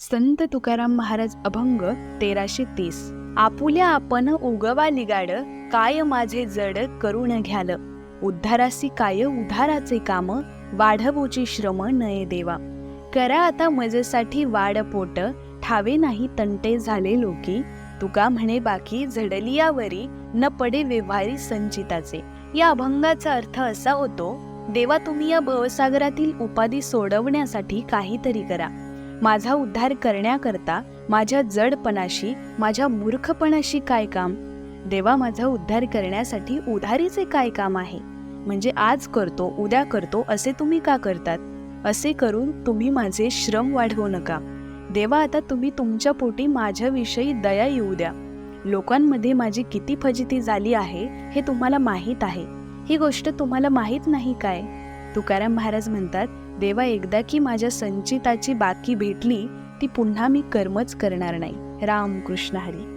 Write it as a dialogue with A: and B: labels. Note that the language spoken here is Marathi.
A: संत तुकाराम महाराज अभंग तेराशे तीस. आपुल्या आपण उगवा लिगाड काय माझे जड करून घ्याल. उद्धारासी काय उधाराचे काम वाढवूची श्रम नये देवा. करा आता मजेसाठी वाढ पोट ठावे नाही तंटे झाले लोकी. तुका म्हणे बाकी झडलियावरी न पडे व्यवहारी संचिताचे. या अभंगाचा अर्थ असा होतो देवा तुम्ही या भवसागरातील उपाधी सोडवण्यासाठी काहीतरी करा. माझा उद्धार करण्याकरता माझ्या जडपणाशी माझ्या मूर्खपणाशी काय काम? देवा माझा उद्धार करण्यासाठी उधारीचे काय काम आहे? म्हणजे आज करतो उद्या करतो असे तुम्ही का करतात? असे करून तुम्ही माझे श्रम वाढवू नका. देवा आता तुम्ही तुमच्या पोटी माझ्याविषयी दया येऊ द्या. लोकांमध्ये माझी किती फजिती झाली आहे हे तुम्हाला माहीत आहे. ही गोष्ट तुम्हाला माहीत नाही काय? तुकाराम महाराज म्हणतात देवा एकदा की माझ्या संचिताची बाकी भेटली ती पुन्हा मी कर्मच करणार नाही. राम कृष्ण हरी.